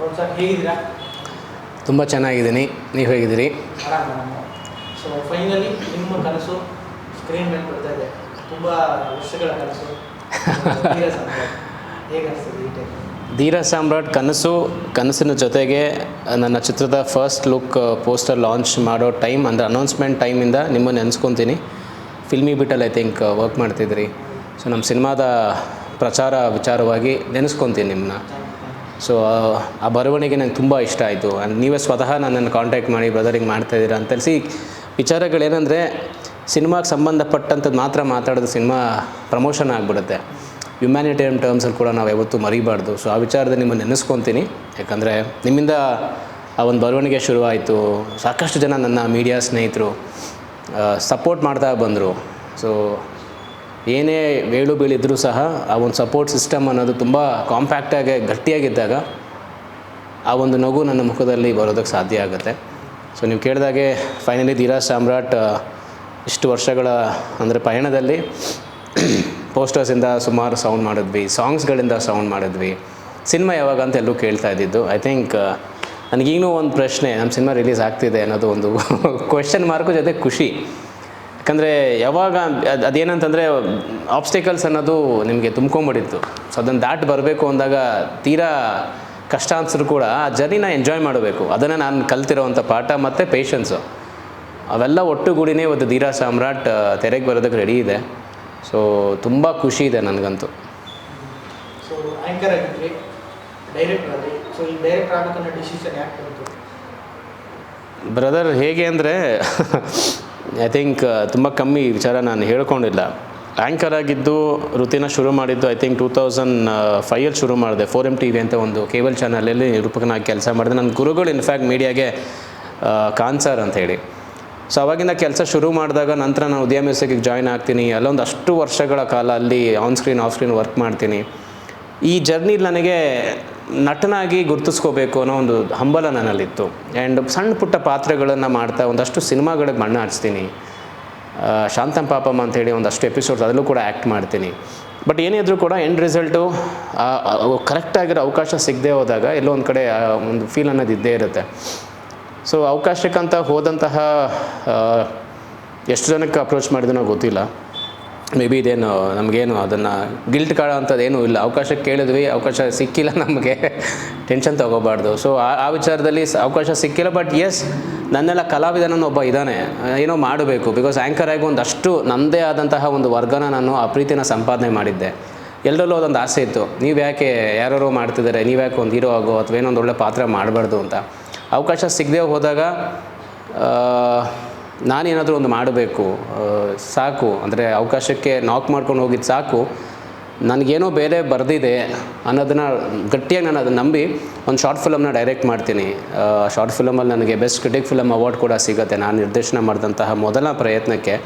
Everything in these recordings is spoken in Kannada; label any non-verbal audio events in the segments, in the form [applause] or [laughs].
ಹೌದು ಸರ್ ಹೇಗಿದ್ದೀರಾ ತುಂಬ ಚೆನ್ನಾಗಿದ್ದೀನಿ. ನೀವು ಹೇಗಿದ್ದೀರಿ? ಆರಾಮ ಸೊ ಫೈನಲಿ ನಿಮ್ಮ ಕನಸು ಸ್ಕ್ರೀನ್ ಮೇಲೆ ಬರ್ತಾ ಇದೆ. ತುಂಬ ವರ್ಷಗಳ ಕನಸು. [laughs] ಧೀರ ಸಾಮ್ರಾಟ್. ಧೀರ ಕನಸು ಕನಸಿನ ಜೊತೆಗೆ ನನ್ನ ಚಿತ್ರದ ಫಸ್ಟ್ ಲುಕ್ ಪೋಸ್ಟರ್ ಲಾಂಚ್ ಮಾಡೋ ಟೈಮ್ ಅಂದರೆ ಅನೌನ್ಸ್ಮೆಂಟ್ ಟೈಮಿಂದ ನಿಮ್ಮನ್ನು ನೆನೆಸ್ಕೊತೀನಿ. ಫಿಲ್ಮಿ ಬಿಟ್ಟಲ್ಲಿ ಐ ಥಿಂಕ್ ವರ್ಕ್ ಮಾಡ್ತಿದ್ರಿ ಸೊ ನಮ್ಮ ಸಿನಿಮಾದ ಪ್ರಚಾರ ವಿಚಾರವಾಗಿ ನೆನೆಸ್ಕೊತೀನಿ ನಿಮ್ಮನ್ನ ಸೊ ಆ ಬರವಣಿಗೆ ನಂಗೆ ತುಂಬ ಇಷ್ಟ ಆಯಿತು. ನೀವೇ ಸ್ವತಃ ನನ್ನನ್ನು ಕಾಂಟ್ಯಾಕ್ಟ್ ಮಾಡಿ ಬ್ರದರಿಂಗ್ ಮಾಡ್ತಾ ಇದ್ದೀರಾ ಅಂತ ತಿಳಿಸಿ, ವಿಚಾರಗಳೇನೆಂದರೆ, ಸಿನಿಮಾಗೆ ಸಂಬಂಧಪಟ್ಟಂಥದ್ದು ಮಾತ್ರ ಮಾತಾಡೋದು ಸಿನಿಮಾ ಪ್ರಮೋಷನ್ ಆಗಿಬಿಡುತ್ತೆ. ಹ್ಯುಮ್ಯಾನಿಟೇರಿಯನ್ ಟರ್ಮ್ಸಲ್ಲಿ ಕೂಡ ನಾವು ಯಾವತ್ತೂ ಮರಿಬಾರ್ದು. ಸೊ ಆ ವಿಚಾರದಲ್ಲಿ ನಿಮ್ಮನ್ನು ನೆನೆಸ್ಕೊತೀನಿ. ಯಾಕಂದರೆ, ನಿಮ್ಮಿಂದ ಆ ಒಂದು ಬರವಣಿಗೆ ಶುರುವಾಯಿತು. ಸಾಕಷ್ಟು ಜನ ನನ್ನ ಮೀಡಿಯಾ ಸ್ನೇಹಿತರು ಸಪೋರ್ಟ್ ಮಾಡ್ತಾ ಬಂದರು. ಸೊ ಏನೇ ವೇಳು ಬೀಳಿದ್ರೂ ಸಹ ಆ ಒಂದು ಸಪೋರ್ಟ್ ಸಿಸ್ಟಮ್ ಅನ್ನೋದು ತುಂಬ ಕಾಂಪ್ಯಾಕ್ಟಾಗಿ ಗಟ್ಟಿಯಾಗಿದ್ದಾಗ ಆ ಒಂದು ನಗು ನನ್ನ ಮುಖದಲ್ಲಿ ಬರೋದಕ್ಕೆ ಸಾಧ್ಯ ಆಗುತ್ತೆ. ಸೊ ನೀವು ಕೇಳಿದಾಗೆ ಫೈನಲಿ ಧೀರಾಜ್ ಸಾಮ್ರಾಟ್ ಇಷ್ಟು ವರ್ಷಗಳ ಅಂದರೆ ಪಯಣದಲ್ಲಿ ಪೋಸ್ಟರ್ಸಿಂದ ಸುಮಾರು ಸೌಂಡ್ ಮಾಡಿದ್ವಿ ಸಾಂಗ್ಸ್ಗಳಿಂದ ಸೌಂಡ್ ಮಾಡಿದ್ವಿ. ಸಿನಿಮಾ ಯಾವಾಗ ಅಂತ ಎಲ್ಲರೂ ಕೇಳ್ತಾ ಇದ್ದಿದ್ದು. ಐ ಥಿಂಕ್ ನನಗೀಗೂ ಒಂದು ಪ್ರಶ್ನೆ, ನಮ್ಮ ಸಿನಿಮಾ ರಿಲೀಸ್ ಆಗ್ತಿದೆ ಅನ್ನೋದು ಒಂದು [laughs] ಕ್ವೆಶನ್ ಮಾರ್ಕು ಜೊತೆ ಖುಷಿ. ಯಾಕಂದರೆ ಯಾವಾಗ ಅದು ಅದೇನಂತಂದರೆ ಆಬ್ಸ್ಟೇಕಲ್ಸ್ ಅನ್ನೋದು ನಿಮಗೆ ತುಂಬ್ಕೊಂಬಿಡಿತ್ತು. ಸೊ ಅದನ್ನು ದಾಟ್ ಬರಬೇಕು ಅಂದಾಗ ತೀರಾ ಕಷ್ಟ ಅನ್ಸರು ಕೂಡ ಆ ಜರ್ನಿನ ಎಂಜಾಯ್ ಮಾಡಬೇಕು. ಅದನ್ನು ನಾನು ಕಲ್ತಿರೋವಂಥ ಪಾಠ ಮತ್ತು ಪೇಷನ್ಸು ಅವೆಲ್ಲ ಒಟ್ಟುಗೂಡಿನೇ ಒಂದು ಧೀರಾ ಸಾಮ್ರಾಟ್ ತೆರೆಗೆ ಬರೋದಕ್ಕೆ ರೆಡಿ ಇದೆ. ಸೊ ತುಂಬ ಖುಷಿ ಇದೆ ನನಗಂತೂ. ಬ್ರದರ್ ಹೇಗೆ ಅಂದರೆ [laughs] ಐ ಥಿಂಕ್ ತುಂಬ ಕಮ್ಮಿ ವಿಚಾರ ನಾನು ಹೇಳ್ಕೊಂಡಿಲ್ಲ. ಆ್ಯಂಕರ್ ಆಗಿದ್ದು ವೃತ್ತಿನ ಶುರು ಮಾಡಿದ್ದು ಐ ಥಿಂಕ್ ಟೂ ತೌಸಂಡ್ ಫೈಯಲ್ಲಿ ಶುರು ಮಾಡಿದೆ. ಫೋರ್ ಎಂ ಟಿ ವಿ ಅಂತ ಒಂದು ಕೇಬಲ್ ಚಾನಲಲ್ಲಿ ನಿರೂಪಕನಾಗಿ ಕೆಲಸ ಮಾಡಿದೆ. ನನ್ನ ಗುರುಗಳು ಇನ್ಫ್ಯಾಕ್ಟ್ ಮೀಡಿಯಾಗೆ ಕಾನ್ಸರ್ ಅಂತ ಹೇಳಿ. ಸೊ ಅವಾಗಿಂದ ಕೆಲಸ ಶುರು ಮಾಡಿದಾಗ ನಂತರ ನಾನು ಉದಯ ಜಾಯ್ನ್ ಆಗ್ತೀನಿ. ಅಲ್ಲೊಂದು ಅಷ್ಟು ವರ್ಷಗಳ ಕಾಲ ಅಲ್ಲಿ on screen off screen work ಮಾಡ್ತೀನಿ. ಈ ಜರ್ನಿ ನನಗೆ ನಟನಾಗಿ ಗುರುತಿಸ್ಕೋಬೇಕು ಅನ್ನೋ ಒಂದು ಹಂಬಲ ನನ್ನಲ್ಲಿತ್ತು. ಆ್ಯಂಡ್ ಸಣ್ಣ ಪುಟ್ಟ ಪಾತ್ರಗಳನ್ನು ಮಾಡ್ತಾ ಒಂದಷ್ಟು ಸಿನಿಮಾಗಳಿಗೆ ಮಣ್ಣು ಹಚ್ತೀನಿ ಶಾಂತಂ ಪಾಪಮ್ಮ ಅಂಥೇಳಿ ಒಂದಷ್ಟು ಎಪಿಸೋಡ್ಸ್ ಅದರಲ್ಲೂ ಕೂಡ ಆ್ಯಕ್ಟ್ ಮಾಡ್ತೀನಿ. ಬಟ್ ಏನೇ ಇದ್ರೂ ಕೂಡ ಎಂಡ್ ರಿಸಲ್ಟು ಕರೆಕ್ಟಾಗಿರೋ ಅವಕಾಶ ಸಿಗದೆ ಹೋದಾಗ ಎಲ್ಲೋ ಒಂದು ಕಡೆ ಒಂದು ಫೀಲ್ ಅನ್ನೋದು ಇದ್ದೇ ಇರುತ್ತೆ. ಸೊ ಅವಕಾಶಕ್ಕಂತ ಹೋದಂತಹ ಎಷ್ಟು ಜನಕ್ಕೆ ಅಪ್ರೋಚ್ ಮಾಡಿದನೋ ಗೊತ್ತಿಲ್ಲ. ಮೇ ಬಿ ಇದೇನು ನಮಗೇನು ಅದನ್ನು ಗಿಲ್ಟ್ ಕಾಡೋ ಅಂಥದ್ದು ಏನೂ ಇಲ್ಲ. ಅವಕಾಶ ಕೇಳಿದ್ವಿ, ಅವಕಾಶ ಸಿಕ್ಕಿಲ್ಲ ನಮಗೆ. ಟೆನ್ಷನ್ [laughs] ತೊಗೋಬಾರ್ದು. ಸೊ ಆ ವಿಚಾರದಲ್ಲಿ ಅವಕಾಶ ಸಿಕ್ಕಿಲ್ಲ ಬಟ್ ಎಸ್ ನನ್ನೆಲ್ಲ ಕಲಾವಿದನನ್ನು ಒಬ್ಬ ಇದ್ದಾನೆ. ಏನೋ ಮಾಡಬೇಕು. ಬಿಕಾಸ್ ಆ್ಯಂಕರ್ ಆಗಿ ಒಂದಷ್ಟು ನನ್ನದೇ ಆದಂತಹ ಒಂದು ವರ್ಗನ ನಾನು ಆ ಪ್ರೀತಿನ ಸಂಪಾದನೆ ಮಾಡಿದ್ದೆ. ಎಲ್ಲರಲ್ಲೂ ಅದೊಂದು ಆಸೆ ಇತ್ತು. ನೀವು ಯಾಕೆ ಯಾರ್ಯಾರೋ ಮಾಡ್ತಿದ್ದಾರೆ, ನೀವು ಯಾಕೆ ಒಂದು ಹೀರೋ ಆಗೋ ಅಥವಾ ಏನೋ ಒಂದು ಒಳ್ಳೆ ಪಾತ್ರ ಮಾಡಬಾರ್ದು ಅಂತ. ಅವಕಾಶ ಸಿಗದೆ ಹೋದಾಗ ನಾನೇನಾದರೂ ಒಂದು ಮಾಡಬೇಕು ಸಾಕು. ಅಂದರೆ ಅವಕಾಶಕ್ಕೆ ನಾಕ್ ಮಾಡ್ಕೊಂಡು ಹೋಗಿದ್ದು ಸಾಕು. ನನಗೇನೋ ಬೇರೆ ಬರೆದಿದೆ ಅನ್ನೋದನ್ನು ಗಟ್ಟಿಯಾಗಿ ನಾನು ಅದನ್ನು ನಂಬಿ ಒಂದು ಶಾರ್ಟ್ ಫಿಲಮ್ನ ಡೈರೆಕ್ಟ್ ಮಾಡ್ತೀನಿ. ಶಾರ್ಟ್ ಫಿಲಮಲ್ಲಿ ನನಗೆ ಬೆಸ್ಟ್ ಕ್ರಿಟಿಕ್ ಫಿಲಮ್ ಅವಾರ್ಡ್ ಕೂಡ ಸಿಗುತ್ತೆ. ನಾನು ನಿರ್ದೇಶನ ಮಾಡಿದಂತಹ ಮೊದಲ ಪ್ರಯತ್ನಕ್ಕೆ.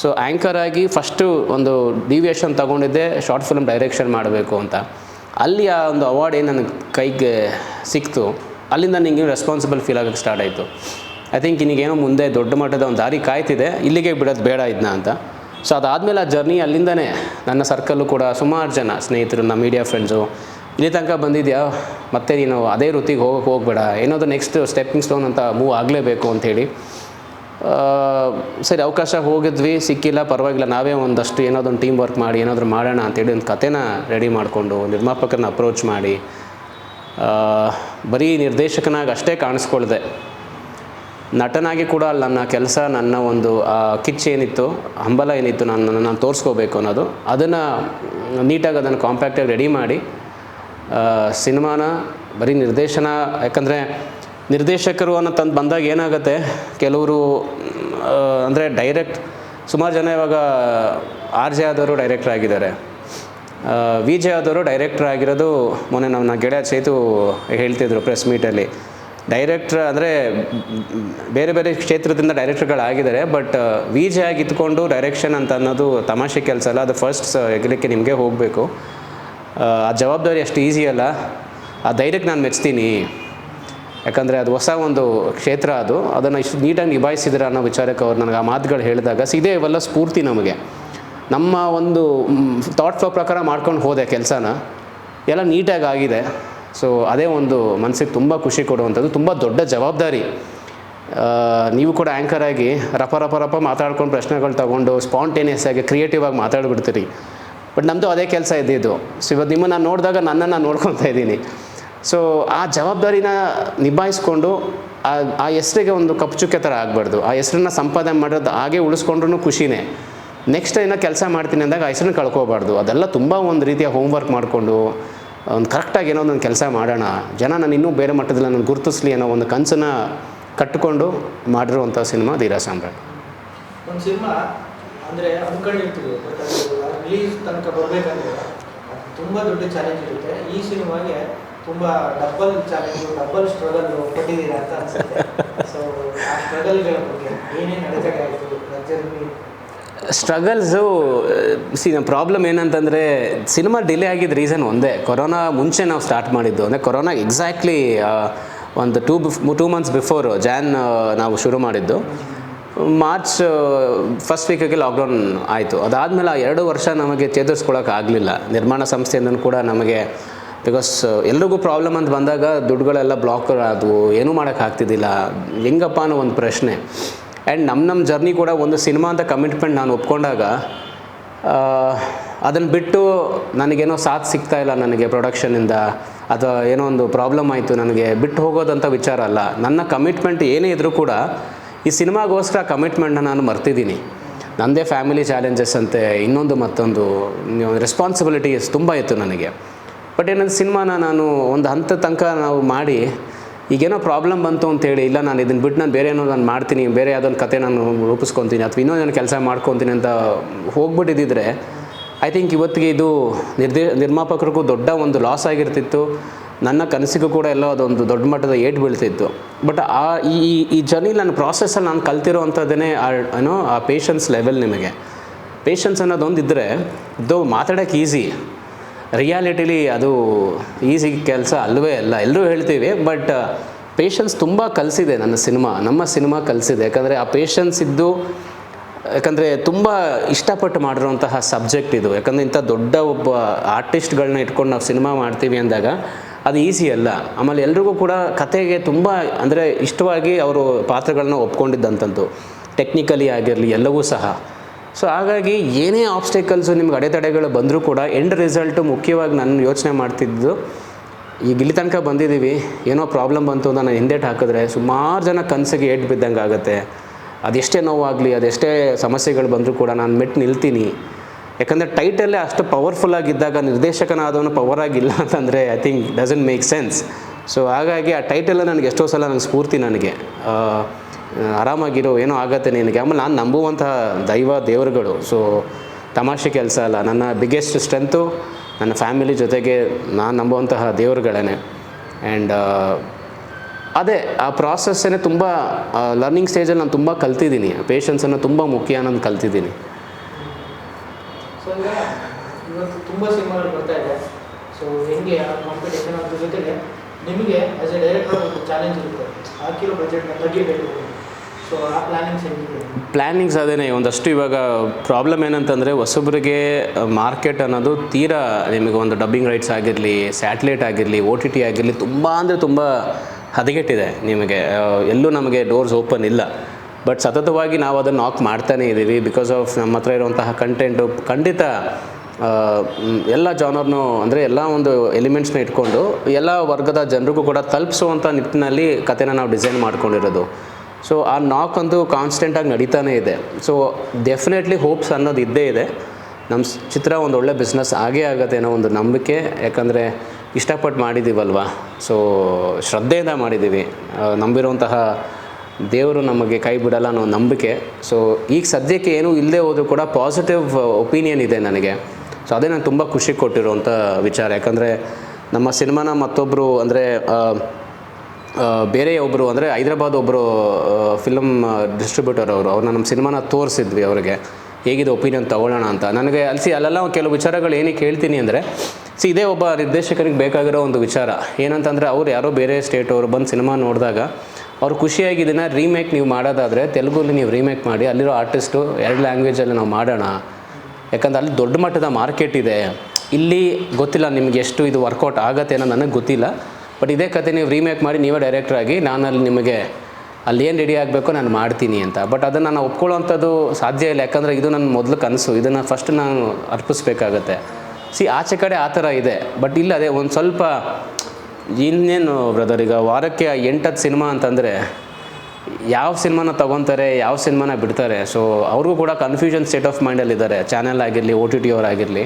ಸೊ ಆ್ಯಂಕರ್ ಆಗಿ ಫಸ್ಟು ಒಂದು ಡಿವಿಯೇಷನ್ ತೊಗೊಂಡಿದ್ದೆ ಶಾರ್ಟ್ ಫಿಲಮ್ ಡೈರೆಕ್ಷನ್ ಮಾಡಬೇಕು ಅಂತ. ಅಲ್ಲಿ ಆ ಒಂದು ಅವಾರ್ಡ್ ಏನು ನನಗೆ ಕೈಗೆ ಸಿಕ್ತು. ಅಲ್ಲಿಂದ ನನಗೆ ರೆಸ್ಪಾನ್ಸಿಬಲ್ ಫೀಲ್ ಆಗೋಕ್ಕೆ ಸ್ಟಾರ್ಟ್ ಆಯಿತು. ಐ ಥಿಂಕ್ ಇನ್ನಿಗೇನೋ ಮುಂದೆ ದೊಡ್ಡ ಮಟ್ಟದ ಒಂದು ದಾರಿ ಕಾಯ್ತಿದೆ. ಇಲ್ಲಿಗೆ ಬಿಡೋದು ಬೇಡ ಇದನ್ನ ಅಂತ. ಸೊ ಅದಾದಮೇಲೆ ಆ ಜರ್ನಿ ಅಲ್ಲಿಂದನೇ ನನ್ನ ಸರ್ಕಲ್ಲು ಕೂಡ ಸುಮಾರು ಜನ ಸ್ನೇಹಿತರು, ನಮ್ಮ ಮೀಡಿಯಾ ಫ್ರೆಂಡ್ಸು ಇಲ್ಲಿ ತನಕ ಬಂದಿದ್ಯಾ? ಮತ್ತೆ ನೀನು ಅದೇ ವೃತ್ತಿಗೆ ಹೋಗೋಕೆ ಹೋಗಬೇಡ. ಏನಾದರೂ ನೆಕ್ಸ್ಟ್ ಸ್ಟೆಪ್ಪಿಂಗ್ ಸ್ಟೋನ್ ಅಂತ ಮೂವ್ ಆಗಲೇಬೇಕು ಅಂಥೇಳಿ ಸರಿ ಅವಕಾಶ ಹೋಗಿದ್ವಿ, ಸಿಕ್ಕಿಲ್ಲ, ಪರವಾಗಿಲ್ಲ. ನಾವೇ ಒಂದಷ್ಟು ಏನಾದ್ರು ಟೀಮ್ ವರ್ಕ್ ಮಾಡಿ, ಏನಾದರೂ ಮಾಡೋಣ ಅಂತೇಳಿ ಒಂದು ಕತೆನ ರೆಡಿ ಮಾಡಿಕೊಂಡು ನಿರ್ಮಾಪಕರನ್ನ ಅಪ್ರೋಚ್ ಮಾಡಿ ಬರೀ ನಿರ್ದೇಶಕನಾಗಿ ಅಷ್ಟೇ ಕಾಣಿಸ್ಕೊಳ್ದೆ. ನಟನಾಗಿ ಕೂಡ ಅಲ್ಲಿ ನನ್ನ ಕೆಲಸ ನನ್ನ ಒಂದು ಕಿಚ್ ಏನಿತ್ತು, ಹಂಬಲ ಏನಿತ್ತು ನಾನು ನಾನು ತೋರಿಸ್ಕೋಬೇಕು ಅನ್ನೋದು, ಅದನ್ನು ನೀಟಾಗಿ ಅದನ್ನು ಕಾಂಪ್ಯಾಕ್ಟಾಗಿ ರೆಡಿ ಮಾಡಿ ಸಿನಿಮಾನ ಬರೀ ನಿರ್ದೇಶನ, ಯಾಕಂದರೆ ನಿರ್ದೇಶಕರು ಅನ್ನೋ ತಂದು ಬಂದಾಗ ಏನಾಗುತ್ತೆ, ಕೆಲವರು ಅಂದರೆ ಡೈರೆಕ್ಟ್ ಸುಮಾರು ಜನ ಇವಾಗ ಆರ್ ಜೆ ಆದವರು ಡೈರೆಕ್ಟರ್ ಆಗಿದ್ದಾರೆ. ವಿ ಜೆ ಆದವರು ಡೈರೆಕ್ಟರ್ ಆಗಿರೋದು ಮೊನ್ನೆ ನಮ್ಮ ಗೆಳೆಯ ಚೇತು ಹೇಳ್ತಿದ್ರು ಪ್ರೆಸ್ ಮೀಟಲ್ಲಿ ಡೈರೆಕ್ಟ್ರ್ ಅಂದರೆ ಬೇರೆ ಬೇರೆ ಕ್ಷೇತ್ರದಿಂದ ಡೈರೆಕ್ಟರ್ಗಳಾಗಿದ್ದಾರೆ ಬಟ್ ವಿ ಜೆ ಆಗಿ ಇದ್ಕೊಂಡು ಡೈರೆಕ್ಷನ್ ಅಂತ ಅನ್ನೋದು ತಮಾಷೆ ಕೆಲಸ ಅಲ್ಲ, ಅದು ಫಸ್ಟ್ ಎಗಲಿಕ್ಕೆ ನಿಮಗೆ ಹೋಗಬೇಕು. ಆ ಜವಾಬ್ದಾರಿ ಅಷ್ಟು ಈಸಿ ಅಲ್ಲ. ಆ ಧೈರ್ಯಕ್ಕೆ ನಾನು ಮೆಚ್ತೀನಿ. ಯಾಕಂದರೆ ಅದು ಹೊಸ ಒಂದು ಕ್ಷೇತ್ರ ಅದು. ಅದನ್ನು ಇಷ್ಟು ನೀಟಾಗಿ ನಿಭಾಯಿಸಿದ್ರೆ ಅನ್ನೋ ವಿಚಾರಕ್ಕೆ ಅವ್ರು ನನಗೆ ಆ ಮಾತುಗಳು ಹೇಳಿದಾಗ ಸೊ ಇದೇ ಇವೆಲ್ಲ ಸ್ಫೂರ್ತಿ ನಮಗೆ. ನಮ್ಮ ಒಂದು ಥಾಟ್ ಫ್ಲೋ ಪ್ರಕಾರ ಮಾಡ್ಕೊಂಡು ಹೋದೆ ಕೆಲಸನ. ಎಲ್ಲ ನೀಟಾಗಿ ಆಗಿದೆ. ಸೊ ಅದೇ ಒಂದು ಮನಸ್ಸಿಗೆ ತುಂಬ ಖುಷಿ ಕೊಡುವಂಥದ್ದು, ತುಂಬ ದೊಡ್ಡ ಜವಾಬ್ದಾರಿ. ನೀವು ಕೂಡ ಆ್ಯಂಕರ್ ಆಗಿ ರಪ ರಪ ರಪ ಮಾತಾಡ್ಕೊಂಡು ಪ್ರಶ್ನೆಗಳು ತಗೊಂಡು ಸ್ಪಾಂಟೇನಿಯಸ್ ಆಗಿ ಕ್ರಿಯೇಟಿವ್ ಆಗಿ ಮಾತಾಡ್ಬಿಡ್ತೀರಿ. ಬಟ್ ನಮ್ಮದು ಅದೇ ಕೆಲಸ ಇದ್ದಿದ್ದು ಸೊ ಇವತ್ತು ನಿಮ್ಮನ್ನು ನೋಡಿದಾಗ ನನ್ನನ್ನು ನೋಡ್ಕೊತಾ ಇದ್ದೀನಿ. ಸೊ ಆ ಜವಾಬ್ದಾರಿನ ನಿಭಾಯಿಸ್ಕೊಂಡು ಆ ಆ ಹೆಸರಿಗೆ ಒಂದು ಕಪ್ಪು ಚುಕ್ಕೆ ಥರ ಆಗಬಾರ್ದು. ಆ ಹೆಸರನ್ನ ಸಂಪಾದನೆ ಮಾಡೋದು ಹಾಗೆ ಉಳಿಸ್ಕೊಂಡ್ರೂ ಖುಷಿನೇ. ನೆಕ್ಸ್ಟ್ ಏನೋ ಕೆಲಸ ಮಾಡ್ತೀನಿ ಅಂದಾಗ ಆ ಹೆಸ್ರನ್ನ ಕಳ್ಕೋಬಾರ್ದು. ಅದೆಲ್ಲ ತುಂಬ ಒಂದು ರೀತಿಯ ಹೋಮ್ವರ್ಕ್ ಮಾಡಿಕೊಂಡು ಒಂದು ಕರೆಕ್ಟಾಗಿ ಏನೋ ಒಂದು ಕೆಲಸ ಮಾಡೋಣ. ಜನ ನಾನು ಇನ್ನೂ ಬೇರೆ ಮಟ್ಟದಲ್ಲಿ ನಾನು ಗುರುತಿಸ್ಲಿ ಅನ್ನೋ ಒಂದು ಕನಸನ್ನು ಕಟ್ಟಿಕೊಂಡು ಮಾಡಿರುವಂಥ ಸಿನಿಮಾ ಧೀರ ಸಾಮ್ರಾಟ್. ಒಂದು ಸಿನಿಮಾ ಅಂದರೆ ಸ್ಟ್ರಗಲ್ಸು ಸಿ ಪ್ರಾಬ್ಲಮ್ ಏನಂತಂದರೆ ಸಿನಿಮಾ ಡಿಲೇ ಆಗಿದ್ದ ರೀಸನ್ ಒಂದೇ. ಕೊರೋನಾ ಮುಂಚೆ ನಾವು ಸ್ಟಾರ್ಟ್ ಮಾಡಿದ್ದು. ಅಂದರೆ ಕೊರೋನಾ ಎಕ್ಸಾಕ್ಟ್ಲಿ ಒಂದು two bef two months before John ನಾವು ಶುರು ಮಾಡಿದ್ದು. ಮಾರ್ಚ್ ಫಸ್ಟ್ ವೀಕಿಗೆ ಲಾಕ್ಡೌನ್ ಆಯಿತು. ಅದಾದಮೇಲೆ ಎರಡು ವರ್ಷ ನಮಗೆ ಆಗಲಿಲ್ಲ. ನಿರ್ಮಾಣ ಸಂಸ್ಥೆಯಿಂದನೂ ಕೂಡ ನಮಗೆ ಬಿಕಾಸ್ ಎಲ್ರಿಗೂ ಪ್ರಾಬ್ಲಮ್ ಅಂತ ಬಂದಾಗ ದುಡ್ಡುಗಳೆಲ್ಲ ಬ್ಲಾಕ್ ಆದವು. ಏನೂ ಮಾಡೋಕ್ಕಾಗ್ತಿದ್ದಿಲ್ಲ ಹೆಂಗಪ್ಪ ಅನ್ನೋ ಒಂದು ಪ್ರಶ್ನೆ. ಆ್ಯಂಡ್ ನಮ್ಮ ನಮ್ಮ ಜರ್ನಿ ಕೂಡ ಒಂದು ಸಿನಿಮಾ ಅಂತ ಕಮಿಟ್ಮೆಂಟ್ ನಾನು ಒಪ್ಕೊಂಡಾಗ ಅದನ್ನು ಬಿಟ್ಟು ನನಗೇನೋ ಸಾಥ್ ಸಿಗ್ತಾ ಇಲ್ಲ ನನಗೆ ಪ್ರೊಡಕ್ಷನಿಂದ ಅಥವಾ ಏನೋ ಒಂದು ಪ್ರಾಬ್ಲಮ್ ಆಯಿತು ನನಗೆ. ಬಿಟ್ಟು ಹೋಗೋದಂಥ ವಿಚಾರ ಅಲ್ಲ. ನನ್ನ ಕಮಿಟ್ಮೆಂಟ್ ಏನೇ ಇದ್ದರೂ ಕೂಡ ಈ ಸಿನಿಮಾಗೋಸ್ಕರ ಕಮಿಟ್ಮೆಂಟ್ನ ನಾನು ಮರ್ತಿದ್ದೀನಿ. ನನ್ನದೇ ಫ್ಯಾಮಿಲಿ ಚಾಲೆಂಜಸ್ ಅಂತೆ, ಇನ್ನೊಂದು ಮತ್ತೊಂದು ರೆಸ್ಪಾನ್ಸಿಬಿಲಿಟೀಸ್ ತುಂಬ ಇತ್ತು ನನಗೆ. ಬಟ್ ಏನಂದ್ರೆ ಸಿನಿಮಾನ ನಾನು ಒಂದು ಹಂತ ತನಕ ನಾವು ಮಾಡಿ ಈಗೇನೋ ಪ್ರಾಬ್ಲಮ್ ಬಂತು ಅಂತೇಳಿ, ಇಲ್ಲ ನಾನು ಇದನ್ನು ಬಿಟ್ಟು ನಾನು ಬೇರೆ ಏನೋ ನಾನು ಮಾಡ್ತೀನಿ, ಬೇರೆ ಯಾವುದೊಂದು ಕತೆ ನಾನು ರೂಪಿಸ್ಕೊತೀನಿ ಅಥವಾ ಇನ್ನೊಂದು ನಾನು ಕೆಲಸ ಮಾಡ್ಕೊತೀನಿ ಅಂತ ಹೋಗ್ಬಿಟ್ಟಿದ್ದಿದ್ರೆ ಐ ಥಿಂಕ್ ಇವತ್ತಿಗೆ ಇದು ನಿರ್ದೇ, ನಿರ್ಮಾಪಕರಿಗೂ ದೊಡ್ಡ ಒಂದು ಲಾಸ್ ಆಗಿರ್ತಿತ್ತು. ನನ್ನ ಕನಸಿಗೂ ಕೂಡ ಎಲ್ಲ ಅದೊಂದು ದೊಡ್ಡ ಮಟ್ಟದ ಏಟ್ ಬೀಳ್ತಿತ್ತು. ಬಟ್ ಆ, ಈ, ಈ- ಜರ್ನಿ ನನ್ನ ಪ್ರಾಸೆಸ್ಸಲ್ಲಿ ನಾನು ಕಲ್ತಿರೋ ಆ, ಏನೋ ಆ ಪೇಷನ್ಸ್ ಲೆವೆಲ್ ನಿಮಗೆ. ಪೇಷನ್ಸ್ ಅನ್ನೋದೊಂದು ಇದ್ದರೆ ಇದು ಮಾತಾಡೋಕ್ಕೆ ಈಸಿ ರಿಯಾಲಿಟಿಲಿ ಅದು ಈಸಿ ಕೆಲಸ ಅಲ್ಲವೇ ಅಲ್ಲ. ಎಲ್ಲರೂ ಹೇಳ್ತೀವಿ ಬಟ್ ಪೇಷನ್ಸ್ ತುಂಬ ಕಲಿಸಿದೆ ನನ್ನ ಸಿನಿಮಾ, ನಮ್ಮ ಸಿನಿಮಾ ಕಲಿಸಿದೆ. ಯಾಕಂದರೆ ಆ ಪೇಷನ್ಸ್ ಇದ್ದು, ಯಾಕಂದರೆ ತುಂಬ ಇಷ್ಟಪಟ್ಟು ಮಾಡಿರೋಂತಹ ಸಬ್ಜೆಕ್ಟ್ ಇದು. ಯಾಕಂದರೆ ಇಂಥ ದೊಡ್ಡ ಒಬ್ಬ ಆರ್ಟಿಸ್ಟ್ಗಳನ್ನ ಇಟ್ಕೊಂಡು ನಾವು ಸಿನಿಮಾ ಮಾಡ್ತೀವಿ ಅಂದಾಗ ಅದು ಈಸಿ ಅಲ್ಲ. ಆಮೇಲೆ ಎಲ್ರಿಗೂ ಕೂಡ ಕತೆಗೆ ತುಂಬ, ಅಂದರೆ ಇಷ್ಟವಾಗಿ ಅವರು ಪಾತ್ರಗಳನ್ನ ಒಪ್ಕೊಂಡಿದ್ದಂಥದ್ದು. ಟೆಕ್ನಿಕಲಿ ಆಗಿರಲಿ, ಎಲ್ಲವೂ ಸಹ. ಸೊ ಹಾಗಾಗಿ ಏನೇ ಆಬ್ಸ್ಟೇಕಲ್ಸು ನಿಮ್ಗೆ ಅಡೆತಡೆಗಳು ಬಂದರೂ ಕೂಡ ಎಂಡ್ ರಿಸಲ್ಟು ಮುಖ್ಯವಾಗಿ ನಾನು ಯೋಚನೆ ಮಾಡ್ತಿದ್ದು ಈಗ ಇಲ್ಲಿ ತನಕ ಬಂದಿದ್ದೀವಿ, ಏನೋ ಪ್ರಾಬ್ಲಮ್ ಬಂತು ಅಂತ ನಾನು ಹಿಂದೇಟ್ ಹಾಕಿದ್ರೆ ಸುಮಾರು ಜನ ಕನಸಿಗೆ ಏಟ್ ಬಿದ್ದಂಗೆ ಆಗುತ್ತೆ. ಅದೆಷ್ಟೇ ನೋವಾಗಲಿ, ಅದೆಷ್ಟೇ ಸಮಸ್ಯೆಗಳು ಬಂದರೂ ಕೂಡ ನಾನು ಮೆಟ್ಟು ನಿಲ್ತೀನಿ. ಯಾಕಂದರೆ ಟೈಟಲ್ಲೇ ಅಷ್ಟು ಪವರ್ಫುಲ್ ಆಗಿದ್ದಾಗ ನಿರ್ದೇಶಕನಾದವನು ಪವರ್ ಆಗಿಲ್ಲ ಅಂತಂದರೆ I think doesn't make sense so ಹಾಗಾಗಿ ಆ ಟೈಟಲ್ಲ ನನಗೆ ಎಷ್ಟೋ ಸಲ ನನಗೆ ಸ್ಫೂರ್ತಿ ನನಗೆ. ಆರಾಮಾಗಿರೋ ಏನೋ ಆಗತ್ತೆ ನಿನಗೆ. ಆಮೇಲೆ ನಾನು ನಂಬುವಂತಹ ದೈವ ದೇವರುಗಳು. ಸೊ ತಮಾಷೆ ಕೆಲಸ ಅಲ್ಲ. ನನ್ನ ಬಿಗ್ಗೆಸ್ಟ್ ಸ್ಟ್ರೆಂತು ನನ್ನ ಫ್ಯಾಮಿಲಿ ಜೊತೆಗೆ ನಾನು ನಂಬುವಂತಹ ದೇವರುಗಳೇ ಆ್ಯಂಡ್ ಅದೇ, ಆ ಪ್ರಾಸೆಸ್ಸೇ ತುಂಬ ಲರ್ನಿಂಗ್ ಸ್ಟೇಜಲ್ಲಿ ನಾನು ತುಂಬ ಕಲ್ತಿದ್ದೀನಿ. ಪೇಷನ್ಸನ್ನು ತುಂಬ ಮುಖ್ಯ ಅನ್ನೋದು ಕಲ್ತಿದ್ದೀನಿ. ನಿಮಗೆ ಆಸ್ ಎ ಡೈರೆಕ್ಟರ್ ಚಾಲೆಂಜ್ ಇರುತ್ತೆ. ಹಾಕಿರೋ ಬಜೆಟ್ನ ತೆಗಿಬೇಕು ಸೊ ಆ ಪ್ಲಾನಿಂಗ್ಸ್ ಹೆಂಗಿದೆ ಪ್ಲ್ಯಾನಿಂಗ್ಸ್ ಅದೇನೆ, ಒಂದಷ್ಟು ಇವಾಗ ಪ್ರಾಬ್ಲಮ್ ಏನಂತಂದರೆ ಹೊಸಬ್ರಿಗೆ ಮಾರ್ಕೆಟ್ ಅನ್ನೋದು ತೀರಾ ನಿಮಗೆ ಒಂದು ಡಬ್ಬಿಂಗ್ ರೈಟ್ಸ್ ಆಗಿರಲಿ ಸ್ಯಾಟ್ಲೈಟ್ ಆಗಿರಲಿ ಓ ಟಿ ಟಿ ಆಗಿರಲಿ ತುಂಬ ಅಂದರೆ ತುಂಬ ಹದಗೆಟ್ಟಿದೆ ನಿಮಗೆ. ಎಲ್ಲೂ ನಮಗೆ ಡೋರ್ಸ್ ಓಪನ್ ಇಲ್ಲ. ಬಟ್ ಸತತವಾಗಿ ನಾವು ಅದನ್ನು ನಾಕ್ ಮಾಡ್ತಾನೇ ಇದ್ದೀವಿ ಬಿಕಾಸ್ ಆಫ್ ನಮ್ಮ ಹತ್ರ ಇರುವಂತಹ ಕಂಟೆಂಟು ಖಂಡಿತ ಎಲ್ಲ ಜಾನರ್ನು ಅಂದರೆ ಎಲ್ಲ ಒಂದು ಎಲಿಮೆಂಟ್ಸ್ನ ಇಟ್ಕೊಂಡು ಎಲ್ಲ ವರ್ಗದ ಜನರಿಗೂ ಕೂಡ ತಲುಪಿಸುವಂಥ ನಿಟ್ಟಿನಲ್ಲಿ ಕಥೆನ ನಾವು ಡಿಸೈನ್ ಮಾಡ್ಕೊಂಡಿರೋದು. ಸೊ ಆ ನಾಕ್ ಅಂತೂ ಕಾನ್ಸ್ಟೆಂಟಾಗಿ ನಡೀತಾನೇ ಇದೆ. ಸೊ ಡೆಫಿನೆಟ್ಲಿ ಹೋಪ್ಸ್ ಅನ್ನೋದು ಇದ್ದೇ ಇದೆ. ನಮ್ಮ ಚಿತ್ರ ಒಂದು ಒಳ್ಳೆ ಬಿಸ್ನೆಸ್ ಆಗೇ ಆಗುತ್ತೆ ಅನ್ನೋ ಒಂದು ನಂಬಿಕೆ, ಯಾಕಂದರೆ ಇಷ್ಟಪಟ್ಟು ಮಾಡಿದ್ದೀವಲ್ವ ಸೊ ಶ್ರದ್ಧೆಯಿಂದ ಮಾಡಿದ್ದೀವಿ ನಂಬಿರುವಂತಹ ದೇವರು ನಮಗೆ ಕೈ ಬಿಡಲ್ಲ ಅನ್ನೋ ನಂಬಿಕೆ. ಸೊ ಈಗ ಸದ್ಯಕ್ಕೆ ಏನೂ ಇಲ್ಲದೆ ಹೋದರೂ ಕೂಡ ಪಾಸಿಟಿವ್ ಒಪಿನಿಯನ್ ಇದೆ ನನಗೆ. ಸೊ ಅದೇ ನಾನು ತುಂಬ ಖುಷಿ ಕೊಟ್ಟಿರುವಂಥ ವಿಚಾರ. ಯಾಕಂದರೆ ನಮ್ಮ ಸಿನಿಮಾನ ಮತ್ತೊಬ್ಬರು ಅಂದರೆ ಬೇರೆ ಒಬ್ಬರು ಅಂದರೆ ಹೈದ್ರಾಬಾದ್ ಒಬ್ಬರು ಫಿಲಮ್ ಡಿಸ್ಟ್ರಿಬ್ಯೂಟರ್ ಅವರು. ಅವ್ರನ್ನ ನಮ್ಮ ಸಿನಿಮಾನ ತೋರಿಸಿದ್ವಿ ಅವರಿಗೆ. ಹೇಗಿದೆ ಒಪಿನಿಯನ್ ತೊಗೊಳ್ಳೋಣ ಅಂತ. ನನಗೆ ಅಲ್ಸಿ ಅಲ್ಲೆಲ್ಲ ಕೆಲವು ವಿಚಾರಗಳು ಏನಕ್ಕೆ ಹೇಳ್ತೀನಿ ಅಂದರೆ, ಸಿ ಇದೇ ಒಬ್ಬ ನಿರ್ದೇಶಕರಿಗೆ ಬೇಕಾಗಿರೋ ಒಂದು ವಿಚಾರ. ಏನಂತಂದರೆ ಅವ್ರು ಯಾರೋ ಬೇರೆ ಸ್ಟೇಟ್ ಅವರು ಬಂದು ಸಿನಿಮಾ ನೋಡಿದಾಗ, ಅವ್ರು ಖುಷಿಯಾಗಿ ಇದನ್ನು ರೀಮೇಕ್ ನೀವು ಮಾಡೋದಾದರೆ ತೆಲುಗಲ್ಲಿ ನೀವು ರೀಮೇಕ್ ಮಾಡಿ, ಅಲ್ಲಿರೋ ಆರ್ಟಿಸ್ಟು ಎರಡು ಲ್ಯಾಂಗ್ವೇಜಲ್ಲಿ ನಾವು ಮಾಡೋಣ. ಯಾಕಂದ್ರೆ ಅಲ್ಲಿ ದೊಡ್ಡ ಮಟ್ಟದ ಮಾರ್ಕೆಟ್ ಇದೆ. ಇಲ್ಲಿ ಗೊತ್ತಿಲ್ಲ ನಿಮ್ಗೆ ಎಷ್ಟು ಇದು ವರ್ಕೌಟ್ ಆಗತ್ತೆ ಅನ್ನೋ ನನಗೆ ಗೊತ್ತಿಲ್ಲ. ಬಟ್ ಇದೇ ಕತೆ ನೀವು ರೀಮೇಕ್ ಮಾಡಿ ನೀವೇ ಡೈರೆಕ್ಟರ್ ಆಗಿ ನಾನು ಅಲ್ಲಿ ನಿಮಗೆ ಅಲ್ಲಿ ಏನು ರೆಡಿ ಆಗಬೇಕು ನಾನು ಮಾಡ್ತೀನಿ ಅಂತ. ಬಟ್ ಅದನ್ನು ನಾನು ಒಪ್ಕೊಳ್ಳೋವಂಥದ್ದು ಸಾಧ್ಯ ಇಲ್ಲ. ಯಾಕಂದರೆ ಇದು ನನ್ನ ಮೊದಲು ಕನಸು. ಇದನ್ನು ಫಸ್ಟ್ ನಾನು ಅರ್ಪಿಸ್ಬೇಕಾಗತ್ತೆ. ಸಿ ಆಚೆ ಕಡೆ ಆ ಥರ ಇದೆ. ಬಟ್ ಇಲ್ಲ, ಅದೇ ಒಂದು ಸ್ವಲ್ಪ ಇನ್ನೇನು ಬ್ರದರ್ ಈಗ ವಾರಕ್ಕೆ ಎಂಟತ್ತು ಸಿನಿಮಾ ಅಂತಂದರೆ ಯಾವ ಸಿನಿಮಾನ ತೊಗೊತಾರೆ, ಯಾವ ಸಿನಿಮಾನ ಬಿಡ್ತಾರೆ. ಸೊ ಅವ್ರಿಗೂ ಕೂಡ ಕನ್ಫ್ಯೂಷನ್ ಸ್ಟೇಟ್ ಆಫ್ ಮೈಂಡಲ್ಲಿದ್ದಾರೆ ಚಾನೆಲ್ ಆಗಿರಲಿ ಓ ಟಿ ಟಿ ಅವರಾಗಿರಲಿ.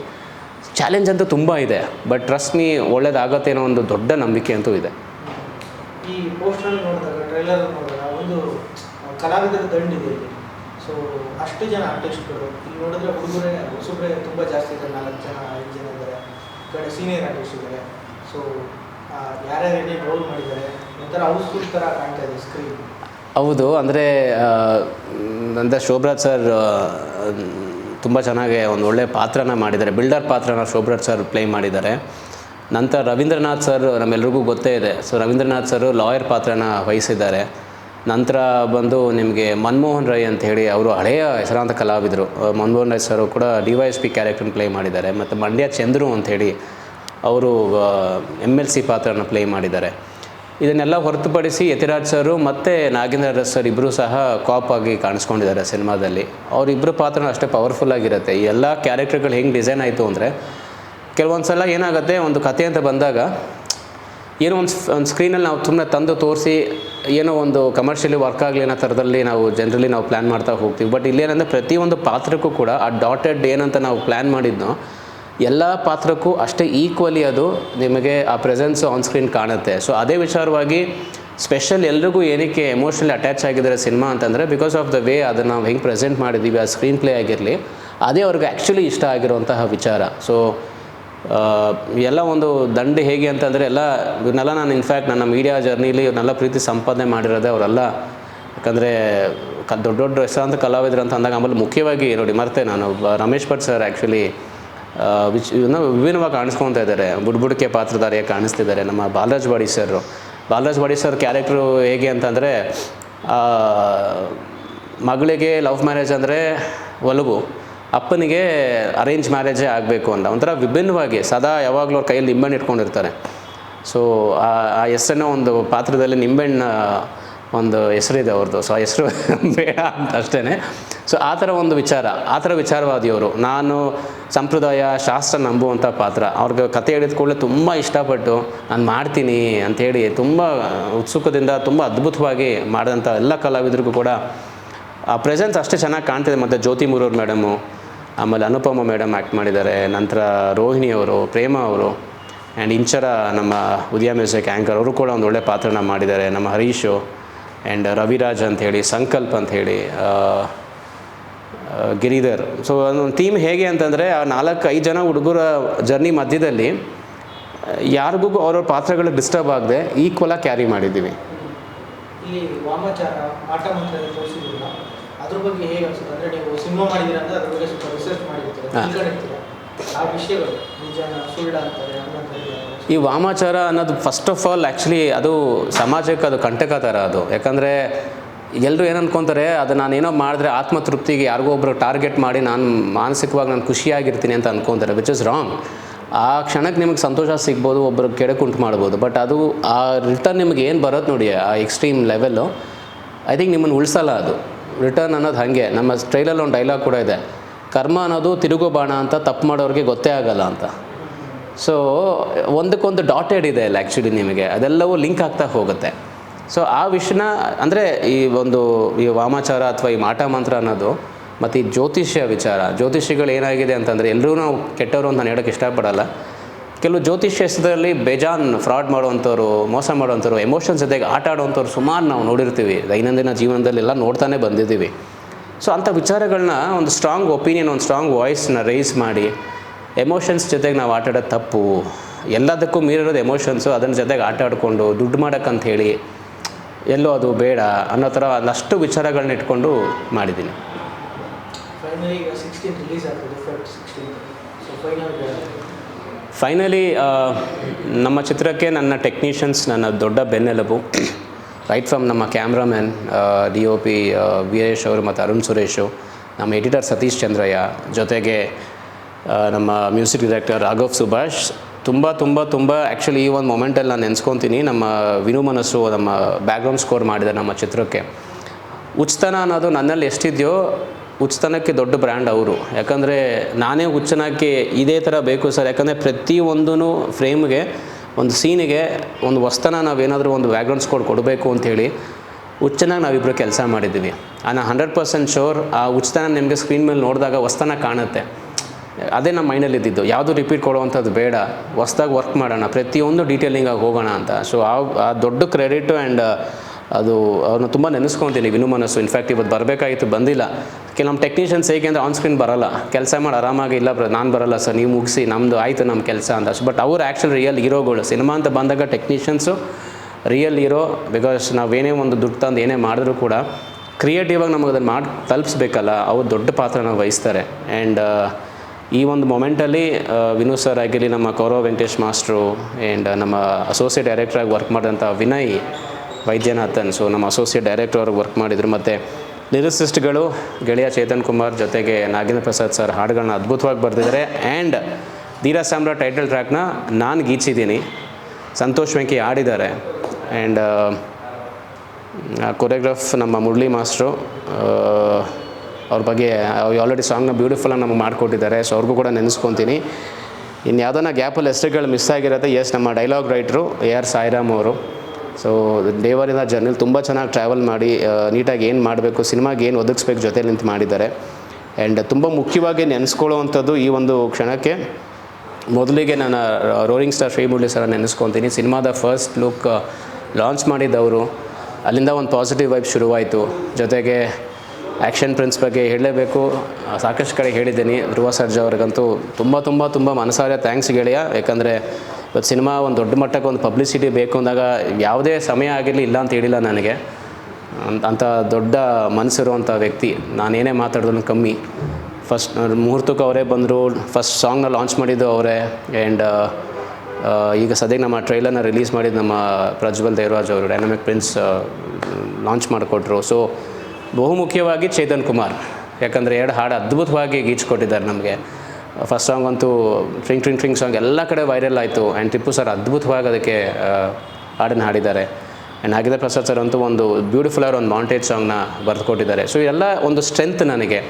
ಚಾಲೆಂಜ್ ಅಂತೂ ತುಂಬ ಇದೆ ಬಟ್ ಟ್ರಸ್ಟ್ ಮೀ ಒಳ್ಳೇದಾಗತ್ತೆ ಅನ್ನೋ ಒಂದು ದೊಡ್ಡ ನಂಬಿಕೆ ಅಂತೂ ಇದೆ. ಈ ಪೋಸ್ಟರ್ ನೋಡಿದಾಗ ಟ್ರೈಲರ್ ನೋಡಿದಾಗ ಒಂದು ಕಲಾವಿದರ ದಂಡಿದೆ ಸೊ ಅಷ್ಟು ಜನ ಆರ್ಟಿಸ್ಟ್ಗಳು ಇಲ್ಲಿ ನೋಡಿದ್ರೆ ಹುಡುಗರೇ ಹೊಸಬ್ರೆ ತುಂಬ ಜಾಸ್ತಿ ಇದ್ದಾರೆ ನಾಲ್ಕು ಜನ ಐದು ಜನ ಇದ್ದಾರೆ ಕಡೆ ಸೀನಿಯರ್ ಆರ್ಟಿಸ್ಟ್ ಇದ್ದಾರೆ. ಸೊ ಯಾರ್ಯಾರು ರೋಲ್ ಮಾಡಿದ್ದಾರೆ ಒಂಥರ ಹೌಸ್ಫುಲ್ ಥರ ಕಾಣ್ತಾ ಇದೆ ಸ್ಕ್ರೀನ್ ಹೌದು ಅಂದರೆ ನಂತರ ಶೋಭರಾಜ್ ಸರ್ ತುಂಬ ಚೆನ್ನಾಗಿ ಒಂದು ಒಳ್ಳೆಯ ಪಾತ್ರನ ಮಾಡಿದ್ದಾರೆ. ಬಿಲ್ಡರ್ ಪಾತ್ರನ ಶೋಭ್ರಾಜ್ ಸರ್ ಪ್ಲೇ ಮಾಡಿದ್ದಾರೆ. ನಂತರ ರವೀಂದ್ರನಾಥ್ ಸರ್ ನಮ್ಮೆಲ್ರಿಗೂ ಗೊತ್ತೇ ಇದೆ. ಸೊ ರವೀಂದ್ರನಾಥ್ ಸರ್ ಲಾಯರ್ ಪಾತ್ರನ ವಹಿಸಿದ್ದಾರೆ. ನಂತರ ಬಂದು ನಿಮಗೆ ಮನಮೋಹನ್ ರೈ ಅಂತ ಹೇಳಿ ಅವರು ಹಳೆಯ ಹೆಸರಾಂತ ಕಲಾವಿದರು. ಮನಮೋಹನ್ ರೈ ಸರ್ ಕೂಡ ಡಿ ವೈ ಎಸ್ ಪಿ ಕ್ಯಾರೆಕ್ಟರ್ನ ಪ್ಲೇ ಮಾಡಿದ್ದಾರೆ. ಮತ್ತು ಮಂಡ್ಯ ಚಂದ್ರು ಅಂತ ಹೇಳಿ ಅವರು ಎಂ ಎಲ್ ಸಿ ಪಾತ್ರನ ಪ್ಲೇ ಮಾಡಿದ್ದಾರೆ. ಇದನ್ನೆಲ್ಲ ಹೊರತುಪಡಿಸಿ ಯತಿರಾಜ್ ಸರು ಮತ್ತು ನಾಗೇಂದ್ರ ರಾಜ್ ಸರ್ ಇಬ್ಬರು ಸಹ ಕಾಪ್ ಆಗಿ ಕಾಣಿಸ್ಕೊಂಡಿದ್ದಾರೆ ಸಿನಿಮಾದಲ್ಲಿ. ಅವರಿಬ್ಬರು ಪಾತ್ರ ಅಷ್ಟೇ ಪವರ್ಫುಲ್ ಆಗಿರುತ್ತೆ. ಈ ಎಲ್ಲ ಕ್ಯಾರೆಕ್ಟರ್ಗಳು ಹೆಂಗೆ ಡಿಸೈನ್ ಆಯಿತು ಅಂದರೆ ಕೆಲವೊಂದು ಸಲ ಏನಾಗುತ್ತೆ, ಒಂದು ಕತೆ ಅಂತ ಬಂದಾಗ ಏನೋ ಒಂದು ಒಂದು ಸ್ಕ್ರೀನಲ್ಲಿ ನಾವು ತುಂಬ ತಂದು ತೋರಿಸಿ, ಏನೋ ಒಂದು ಕಮರ್ಷಿಯಲಿ ವರ್ಕ್ ಆಗಲಿ ಅನ್ನೋ ಥರದಲ್ಲಿ ನಾವು ಜನರಲಿ ನಾವು ಪ್ಲ್ಯಾನ್ ಮಾಡ್ತಾ ಹೋಗ್ತೀವಿ. ಬಟ್ ಇಲ್ಲೇನಂದರೆ ಪ್ರತಿಯೊಂದು ಪಾತ್ರಕ್ಕೂ ಕೂಡ ಆ ಡಾಟೆಡ್ ಏನಂತ ನಾವು ಪ್ಲ್ಯಾನ್ ಮಾಡಿದ್ನೋ ಎಲ್ಲ ಪಾತ್ರಕ್ಕೂ ಅಷ್ಟೇ ಈಕ್ವಲಿ ಅದು ನಿಮಗೆ ಆ ಪ್ರೆಸೆನ್ಸ್ ಆನ್ ಸ್ಕ್ರೀನ್ ಕಾಣುತ್ತೆ. ಸೊ ಅದೇ ವಿಚಾರವಾಗಿ ಸ್ಪೆಷಲ್ ಎಲ್ರಿಗೂ ಏನಕ್ಕೆ ಎಮೋಷ್ನಲಿ ಅಟ್ಯಾಚ್ ಆಗಿದ್ದಾರೆ ಸಿನಿಮಾ ಅಂತಂದರೆ ಬಿಕಾಸ್ ಆಫ್ ದ ವೇ ಅದನ್ನು ನಾವು ಹೆಂಗೆ ಪ್ರೆಸೆಂಟ್ ಮಾಡಿದ್ದೀವಿ, ಆ ಸ್ಕ್ರೀನ್ ಪ್ಲೇ ಆಗಿರಲಿ, ಅದೇ ಅವ್ರಿಗೆ ಆ್ಯಕ್ಚುಲಿ ಇಷ್ಟ ಆಗಿರುವಂತಹ ವಿಚಾರ. ಸೊ ಎಲ್ಲ ಒಂದು ದಂಡ ಹೇಗೆ ಅಂತಂದರೆ ಎಲ್ಲ, ಇವನ್ನೆಲ್ಲ ನಾನು ಇನ್ಫ್ಯಾಕ್ಟ್ ನನ್ನ ಮೀಡಿಯಾ ಜರ್ನಿಲಿ ಇವನ್ನೆಲ್ಲ ಪ್ರೀತಿ ಸಂಪಾದನೆ ಮಾಡಿರೋದೇ ಅವರೆಲ್ಲ. ಯಾಕಂದರೆ ಕ ದೊಡ್ಡ ದೊಡ್ಡ ಹೆಸರಾಂತ ಕಲಾವಿದರು ಅಂತ ಅಂದಾಗ ಆಮೇಲೆ ಮುಖ್ಯವಾಗಿ ನೋಡಿ ಮರ್ತೆ ನಾನು Ramesh Bhat sir actually which ವಿಭಿನ್ನವಾಗಿ ಕಾಣಿಸ್ಕೊತಾ ಇದ್ದಾರೆ. ಬುಡ್ಬುಡಿಕೆ ಪಾತ್ರಧಾರಿಯಾಗಿ ಕಾಣಿಸ್ತಿದ್ದಾರೆ ನಮ್ಮ Balaraj Badi sir Balaraj Badi sir character ಹೇಗೆ ಅಂತಂದರೆ ಮಗಳಿಗೆ ಲವ್ ಮ್ಯಾರೇಜ್ ಅಂದರೆ ಒಲವು, ಅಪ್ಪನಿಗೆ ಅರೇಂಜ್ ಮ್ಯಾರೇಜೇ ಆಗಬೇಕು ಅಂತ. ಒಂಥರ ವಿಭಿನ್ನವಾಗಿ, ಸದಾ ಯಾವಾಗಲೂ ಅವ್ರ ಕೈಯಲ್ಲಿ ನಿಂಬೆಹಣ್ಣು ಇಟ್ಕೊಂಡಿರ್ತಾರೆ. ಸೊ ಆ ಆ ಹೆಸರನ್ನ ಒಂದು ಪಾತ್ರದಲ್ಲಿ ನಿಂಬೆಣ್ಣ ಒಂದು ಹೆಸರಿದೆ ಅವ್ರದ್ದು. ಸೊ ಆ ಹೆಸರು [laughs] ಬೇಡ ಅಂತ ಅಷ್ಟೇ ಸೊ ಆ ಥರ ಒಂದು ವಿಚಾರ, ಆ ಥರ ವಿಚಾರವಾದಿಯವರು, ನಾನು ಸಂಪ್ರದಾಯ, ಶಾಸ್ತ್ರ ನಂಬುವಂಥ ಪಾತ್ರ, ಅವ್ರಿಗೆ ಕತೆ ಹೇಳಿದ ಕೂಡಲೇ ತುಂಬ ಇಷ್ಟಪಟ್ಟು ನಾನು ಮಾಡ್ತೀನಿ ಅಂಥೇಳಿ ತುಂಬ ಉತ್ಸುಕದಿಂದ, ತುಂಬ ಅದ್ಭುತವಾಗಿ ಮಾಡಿದಂಥ ಎಲ್ಲ ಕಲಾವಿದರಿಗೂ ಕೂಡ, ಆ ಪ್ರೆಸೆನ್ಸ್ ಅಷ್ಟೇ ಚೆನ್ನಾಗಿ ಕಾಣ್ತಿದೆ. ಮತ್ತು ಜ್ಯೋತಿ ಮುರೂರ್ ಮೇಡಮು ಆಮೇಲೆ ಅನುಪಮ ಮೇಡಮ್ ಆ್ಯಕ್ಟ್ ಮಾಡಿದ್ದಾರೆ, ನಂತರ ರೋಹಿಣಿ ಅವರು, ಪ್ರೇಮ ಅವರು ಆ್ಯಂಡ್ ಇಂಚರ ನಮ್ಮ ಉದಯ ಮ್ಯೂಸಿಕ್ ಆ್ಯಂಕರ್ ಅವರು ಕೂಡ ಒಂದು ಒಳ್ಳೆ ಪಾತ್ರನ ಮಾಡಿದ್ದಾರೆ. ನಮ್ಮ ಹರೀಶು ಆ್ಯಂಡ್ ರವಿರಾಜ್ ಅಂಥೇಳಿ ಸಂಕಲ್ಪ ಅಂಥೇಳಿ ಗಿರಿಧರ್ ಸೊ ಒಂದು ಥೀಮ್ ಹೇಗೆ ಅಂತಂದರೆ ಆ ನಾಲ್ಕು ಐದು ಜನ ಹುಡುಗರ ಜರ್ನಿ ಮಧ್ಯದಲ್ಲಿ ಯಾರಿಗೂ ಅವ್ರವ್ರ ಪಾತ್ರಗಳು ಡಿಸ್ಟರ್ಬ್ ಆಗದೆ ಈಕ್ವಲಾಗಿ ಕ್ಯಾರಿ ಮಾಡಿದ್ದೀವಿ. ಇಲ್ಲಿ ವಾಮಾಚಾರ ಮಾಟ ಮಂತ್ರ ತೋರಿಸಿದ್ರಲ್ಲ ಅದ್ರ ಬಗ್ಗೆ ಹೇಗೆ ಅನ್ಸುತ್ತೆ? ಅಂದರೆ ನೀವು ಸಿನಿಮಾ ಮಾಡಿದ್ದೀರ ಅಂದ್ರೆ ಅದ್ರ ಬಗ್ಗೆ ಸ್ವಲ್ಪ ರಿಸರ್ಚ್ ಮಾಡಿರ್ತೀರ? ತಿಳ್ಕೊಂಡಿರ್ತೀರ? ಆ ವಿಷಯಗಳು ನಿಜನ ಸುಳ್ಳ ಅಂತಾರೆ ಈ ವಾಮಾಚಾರ ಅನ್ನೋದು ಫಸ್ಟ್ ಆಫ್ ಆಲ್ ಆ್ಯಕ್ಚುಲಿ ಅದು ಸಮಾಜಕ್ಕೆ ಅದು ಕಂಟಕ ಥರ ಅದು. ಯಾಕಂದರೆ ಎಲ್ಲರೂ ಏನು ಅನ್ಕೊತಾರೆ, ಅದು ಏನೋ ಮಾಡಿದ್ರೆ ಆತ್ಮತೃಪ್ತಿಗೆ ಯಾರಿಗೋ ಒಬ್ಬರು ಟಾರ್ಗೆಟ್ ಮಾಡಿ ನಾನು ಮಾನಸಿಕವಾಗಿ ನಾನು ಖುಷಿಯಾಗಿರ್ತೀನಿ ಅಂತ ಅನ್ಕೊತಾರೆ ವಿಚ್ ಇಸ್ ರಾಂಗ್ ಆ ಕ್ಷಣಕ್ಕೆ ನಿಮಗೆ ಸಂತೋಷ ಸಿಗ್ಬೋದು ಒಬ್ಬರು ಕೆಡಕುಂಟು ಮಾಡ್ಬೋದು ಬಟ್ ಅದು ಆ ರಿಟರ್ನ್ ನಿಮಗೆ ಏನು ಬರುತ್ತೆ ನೋಡಿ, ಆ ಎಕ್ಸ್ಟ್ರೀಮ್ ಲೆವೆಲ್ಲು ಐ ಥಿಂಕ್ ನಿಮ್ಮನ್ನು ಉಳಿಸಲ್ಲ ಅದು. ರಿಟರ್ನ್ ಅನ್ನೋದು ಹಾಗೆ. ನಮ್ಮ ಸ್ಟೈಲಲ್ಲಿ ಒಂದು ಡೈಲಾಗ್ ಕೂಡ ಇದೆ. ಕರ್ಮ ಅನ್ನೋದು ತಿರುಗೋ ಬಾಣ ಅಂತ ತಪ್ಪು ಮಾಡೋರಿಗೆ ಗೊತ್ತೇ ಆಗಲ್ಲ ಅಂತ. ಸೊ ಒಂದಕ್ಕೊಂದು ಡಾಟೆಡ್ ಇದೆ ಅಲ್ಲ ಆ್ಯಕ್ಚುಲಿ ನಿಮಗೆ. ಅದೆಲ್ಲವೂ ಲಿಂಕ್ ಆಗ್ತಾ ಹೋಗುತ್ತೆ. ಸೊ ಆ ವಿಷಯನ, ಅಂದರೆ ಈ ಒಂದು, ಈ ವಾಮಾಚಾರ ಅಥವಾ ಈ ಮಾಟ ಮಂತ್ರ ಅನ್ನೋದು, ಮತ್ತು ಈ ಜ್ಯೋತಿಷ್ಯ ವಿಚಾರ ಜ್ಯೋತಿಷಿಗಳು ಏನಾಗಿದೆ ಅಂತಂದರೆ ಎಲ್ಲರೂ ನಾವು ಕೆಟ್ಟವರು ಅಂತ ನಾನು ಹೇಳೋಕ್ಕೆ ಇಷ್ಟಪಡಲ್ಲ. ಕೆಲವು ಜ್ಯೋತಿಷ್ಯ ಹೆಸರಲ್ಲಿ ಬೇಜಾನ್ ಫ್ರಾಡ್ ಮಾಡುವಂಥವ್ರು, ಮೋಸ ಮಾಡುವಂಥವ್ರು, ಎಮೋಷನ್ಸ್ ಜೊತೆಗೆ ಆಟ ಆಡುವಂಥವ್ರು ಸುಮಾರು ನಾವು ನೋಡಿರ್ತೀವಿ. ದೈನಂದಿನ ಜೀವನದಲ್ಲೆಲ್ಲ ನೋಡ್ತಾನೆ ಬಂದಿದ್ದೀವಿ. ಸೊ ಅಂಥ ವಿಚಾರಗಳನ್ನ ಒಂದು ಸ್ಟ್ರಾಂಗ್ ಒಪಿನಿಯನ್ ಒಂದು ಸ್ಟ್ರಾಂಗ್ ವಾಯ್ಸ್ನ ರೈಸ್ ಮಾಡಿ, ಎಮೋಷನ್ಸ್ ಜೊತೆಗೆ ನಾವು ಆಟಾಡೋದು ತಪ್ಪು. ಎಲ್ಲದಕ್ಕೂ ಮೀರಿರೋದು ಎಮೋಷನ್ಸು, ಅದನ್ನ ಜೊತೆಗೆ ಆಟ ಆಡಿಕೊಂಡು ದುಡ್ಡು ಮಾಡೋಕ್ಕಂತ ಹೇಳಿ ಎಲ್ಲೋ ಅದು ಬೇಡ ಅನ್ನೋ ಥರ ಒಂದಷ್ಟು ವಿಚಾರಗಳನ್ನ ಇಟ್ಕೊಂಡು ಮಾಡಿದ್ದೀನಿ. ಫೈನಲಿ ನಮ್ಮ ಚಿತ್ರಕ್ಕೆ ನನ್ನ ಟೆಕ್ನಿಷಿಯನ್ಸ್ ನನ್ನ ದೊಡ್ಡ ಬೆನ್ನೆಲುಬು ರೈಟ್ ಫ್ರಮ್ ನಮ್ಮ cameraman D O P Veeresh ಅವರು ಮತ್ತು ಅರುಣ್ ಸುರೇಶು ನಮ್ಮ ಎಡಿಟರ್ ಸತೀಶ್ ಚಂದ್ರಯ್ಯ ಜೊತೆಗೆ ನಮ್ಮ ಮ್ಯೂಸಿಕ್ ಡೈರೆಕ್ಟರ್ ರಾಘವ್ ಸುಭಾಷ್ ತುಂಬ ತುಂಬ ತುಂಬ ಆ್ಯಕ್ಚುಲಿ ಈ ಒಂದು ಮೊಮೆಂಟಲ್ಲಿ ನಾನು ನೆನೆಸ್ಕೊತೀನಿ. ನಮ್ಮ ವಿನು ಮನಸ್ಸು ನಮ್ಮ ಬ್ಯಾಕ್ಗ್ರೌಂಡ್ ಸ್ಕೋರ್ ಮಾಡಿದೆ ನಮ್ಮ ಚಿತ್ರಕ್ಕೆ. ಉಚಿತನ ಅನ್ನೋದು ನನ್ನಲ್ಲಿ ಎಷ್ಟಿದೆಯೋ, ಉಚಿತನಕ್ಕೆ ದೊಡ್ಡ ಬ್ರ್ಯಾಂಡ್ ಅವರು. ಯಾಕಂದರೆ ನಾನೇ ಹುಚ್ಚನಕ್ಕೆ ಇದೇ ಥರ ಬೇಕು ಸರ್. ಯಾಕಂದರೆ ಪ್ರತಿಯೊಂದೂ ಫ್ರೇಮ್ಗೆ ಒಂದು ಸೀನಿಗೆ ಒಂದು ವಸ್ತನ ನಾವೇನಾದರೂ ಒಂದು ಬ್ಯಾಕ್ಗ್ರೌಂಡ್ ಸ್ಕೋರ್ ಕೊಡಬೇಕು ಅಂಥೇಳಿ ಹುಚ್ಚನಾಗಿ ನಾವಿಬ್ಬರು ಕೆಲಸ ಮಾಡಿದ್ದೀವಿ. ನಾನು ಹಂಡ್ರೆಡ್ ಪರ್ಸೆಂಟ್ ಶೋರ್ ಆ ಹುಚ್ಚತನ ನಿಮಗೆ ಸ್ಕ್ರೀನ್ ಮೇಲೆ ನೋಡಿದಾಗ ವಸ್ತನ ಕಾಣುತ್ತೆ. ಅದೇ ನಮ್ಮ ಮೈಂಡಲ್ಲಿ ಇದ್ದಿದ್ದು. ಯಾವುದು ರಿಪೀಟ್ ಕೊಡುವಂಥದ್ದು ಬೇಡ. ಹೊಸ್ದಾಗಿ ವರ್ಕ್ ಮಾಡೋಣ. ಪ್ರತಿಯೊಂದು ಡೀಟೇಲಿಂಗಾಗಿ ಹೋಗೋಣ ಅಂತ. ಸೊ ಆ ದೊಡ್ಡ ಕ್ರೆಡಿಟು ಆ್ಯಂಡ್ ಅದು ಅವ್ರನ್ನ ತುಂಬ ನೆನೆಸ್ಕೊತೀನಿ. ವಿನು ಮನಸ್ಸು. ಇನ್ಫ್ಯಾಕ್ಟ್ ಇವತ್ತು ಬರಬೇಕಾಗಿತ್ತು, ಬಂದಿಲ್ಲ. ಕೆಲವು ಟೆಕ್ನಿಷಿಯನ್ಸ್ ಹೇಗೆ ಅಂದರೆ ಆನ್ ಸ್ಕ್ರೀನ್ ಬರಲ್ಲ. ಕೆಲಸ ಮಾಡಿ ಆರಾಮಾಗಿ ಇಲ್ಲ ನಾನು ಬರಲ್ಲ ಸರ್, ನೀವು ಮುಗಿಸಿ ನಮ್ಮದು ಆಯಿತು ನಮ್ಮ ಕೆಲಸ ಅಂತ. ಬಟ್ ಅವ್ರು ಆ್ಯಕ್ಚುಲಿ ರಿಯಲ್ ಹೀರೋಗಳು, ಸಿನಿಮಾ ಅಂತ ಬಂದಾಗ ಟೆಕ್ನಿಷಿಯನ್ಸು ರಿಯಲ್ ಹೀರೋ ಬಿಕಾಸ್ ನಾವೇನೇ ಒಂದು ದುಡ್ಡು ತಂದು ಏನೇ ಮಾಡಿದ್ರೂ ಕೂಡ ಕ್ರಿಯೇಟಿವ್ ಆಗಿ ನಮಗೆ ಅದನ್ನು ಮಾಡಿ, ತಲುಪಿಸ್ಬೇಕಲ್ಲ. ಅವ್ರು ದೊಡ್ಡ ಪಾತ್ರನ ವಹಿಸ್ತಾರೆ. ಆ್ಯಂಡ್ ಈ ಒಂದು ಮೊಮೆಂಟಲ್ಲಿ ವಿನು ಸರ್ ಆಗಿರಲಿ, ನಮ್ಮ ಕೌರವ ವೆಂಕಟೇಶ್ ಮಾಸ್ಟ್ರು ಆ್ಯಂಡ್ ನಮ್ಮ ಅಸೋಸಿಯೇಟ್ ಡೈರೆಕ್ಟ್ರಾಗಿ ವರ್ಕ್ ಮಾಡಿದಂಥ ವಿನಯ್ ವೈದ್ಯನಾಥನ್. ಸೊ ನಮ್ಮ ಅಸೋಸಿಯೇಟ್ ಡೈರೆಕ್ಟರ್ ಅವ್ರಿಗೆ ವರ್ಕ್ ಮಾಡಿದರು. ಮತ್ತು ಲಿರಿಸಿಸ್ಟ್ಗಳು ಗೆಳೆಯ ಚೇತನ್ ಕುಮಾರ್ ಜೊತೆಗೆ ನಾಗೇಂದ್ರ ಪ್ರಸಾದ್ ಸರ್ ಹಾಡುಗಳನ್ನ ಅದ್ಭುತವಾಗಿ ಬರೆದಿದ್ದಾರೆ. ಆ್ಯಂಡ್ ಧೀರ ಸಾಮ್ರ ಟೈಟಲ್ ಟ್ರ್ಯಾಕ್ನ ನಾನು ಗೀಚಿದ್ದೀನಿ. ಸಂತೋಷ್ ವೆಂಕಿ ಆಡಿದ್ದಾರೆ ಆ್ಯಂಡ್ ಕೊರಿಯೋಗ್ರಾಫ್ ನಮ್ಮ ಮುರಳಿ ಮಾಸ್ಟ್ರು ಅವ್ರ ಬಗ್ಗೆ ಆಲ್ರೆಡಿ ಸಾಂಗ್ನ ಬ್ಯೂಟಿಫುಲ್ಲಾಗಿ ನಮಗೆ ಮಾಡಿಕೊಟ್ಟಿದ್ದಾರೆ ಸೊ ಅವ್ರಿಗೂ ಕೂಡ ನೆನೆಸ್ಕೊತೀನಿ. ಇನ್ನು ಯಾವುದನ್ನ ಗ್ಯಾಪಲ್ಲಿ ಹೆಸರುಗಳು ಮಿಸ್ ಆಗಿರುತ್ತೆ ಎಸ್ ನಮ್ಮ dialogue writer A R Sairam ಅವರು. ಸೊ ದೇವರಿಂದ ಜರ್ನಲ್ ತುಂಬ ಚೆನ್ನಾಗಿ ಟ್ರಾವೆಲ್ ಮಾಡಿ ನೀಟಾಗಿ ಏನು ಮಾಡಬೇಕು ಸಿನಿಮಾಗೆ ಏನು ಒದಗಿಸ್ಬೇಕು ಜೊತೆಲಿ ನಿಂತು ಮಾಡಿದ್ದಾರೆ. ಆ್ಯಂಡ್ ತುಂಬ ಮುಖ್ಯವಾಗಿ ನೆನೆಸ್ಕೊಳ್ಳುವಂಥದ್ದು ಈ ಒಂದು ಕ್ಷಣಕ್ಕೆ, ಮೊದಲಿಗೆ ನಾನು roaring star Sri Murali sir ನೆನೆಸ್ಕೊತೀನಿ. ಸಿನಿಮಾದ ಫಸ್ಟ್ ಲುಕ್ ಲಾಂಚ್ ಮಾಡಿದ್ದವರು, ಅಲ್ಲಿಂದ ಒಂದು ಪಾಸಿಟಿವ್ ವೈಬ್ ಶುರುವಾಯಿತು. ಜೊತೆಗೆ ಆ್ಯಕ್ಷನ್ ಪ್ರಿನ್ಸ್ ಬಗ್ಗೆ ಹೇಳಲೇಬೇಕು. ಸಾಕಷ್ಟು ಕಡೆ ಹೇಳಿದ್ದೀನಿ. ಧ್ರುವ ಸರ್ಜಾ ಅವ್ರಿಗಂತೂ ತುಂಬ ತುಂಬ ತುಂಬ ಮನಸಾರೆ ಥ್ಯಾಂಕ್ಸ್ ಗೆಳೆಯ. ಯಾಕಂದರೆ ಇವತ್ತು ಸಿನಿಮಾ ಒಂದು ದೊಡ್ಡ ಮಟ್ಟಕ್ಕೆ ಒಂದು ಪಬ್ಲಿಸಿಟಿ ಬೇಕು ಅಂದಾಗ ಯಾವುದೇ ಸಮಯ ಆಗಿರಲಿ ಇಲ್ಲ ಅಂತ ಹೇಳಿಲ್ಲ ನನಗೆ. ಅಂತ ಅಂಥ ದೊಡ್ಡ ಮನಸ್ಸಿರುವಂಥ ವ್ಯಕ್ತಿ. ನಾನೇನೇ ಮಾತಾಡಿದ್ರು ಕಮ್ಮಿ. ಫಸ್ಟ್ ಮುಹೂರ್ತಕ್ಕೆ ಅವರೇ ಬಂದರು. ಫಸ್ಟ್ ಸಾಂಗ್ನ ಲಾಂಚ್ ಮಾಡಿದ್ದು ಅವರೇ. ಆ್ಯಂಡ್ ಈಗ ಸದ್ಯಕ್ಕೆ ನಮ್ಮ ಟ್ರೈಲರ್ನ ರಿಲೀಸ್ ಮಾಡಿದ್ದು ನಮ್ಮ ಪ್ರಜ್ವಲ್ ದೇವರಾಜ್ ಅವರು ಡೈನಮಿಕ್ ಪ್ರಿನ್ಸ್ ಲಾಂಚ್ ಮಾಡಿಕೊಟ್ರು. ಸೊ ಬಹುಮುಖ್ಯವಾಗಿ ಚೇತನ್ ಕುಮಾರ್. ಯಾಕಂದರೆ ಎರಡು ಹಾಡು ಅದ್ಭುತವಾಗಿ ಗೀಚ್ಕೊಟ್ಟಿದ್ದಾರೆ ನಮಗೆ. ಫಸ್ಟ್ ಸಾಂಗ್ ಅಂತೂ ಟ್ರಿಂಗ್ ಟ್ರಿಂಗ್ ಟ್ರಿಂಗ್ ಸಾಂಗ್ ಎಲ್ಲ ಕಡೆ ವೈರಲ್ ಆಯಿತು. ಆ್ಯಂಡ್ ಟಿಪ್ಪು ಸರ್ ಅದ್ಭುತವಾಗಿ ಅದಕ್ಕೆ ಹಾಡನ್ನು ಹಾಡಿದ್ದಾರೆ. ಆ್ಯಂಡ್ ಹಾಗಿದ್ರೆ ಪ್ರಸಾದ್ ಸರ್ ಅಂತೂ ಒಂದು ಬ್ಯೂಟಿಫುಲ್ ಆಗಿ ಒಂದು ಮಾಂಟೇಜ್ ಸಾಂಗ್ನ ಬರೆದುಕೊಟ್ಟಿದ್ದಾರೆ. ಸೊ ಎಲ್ಲ ಒಂದು ಸ್ಟ್ರೆಂತ್ ನನಗೆ.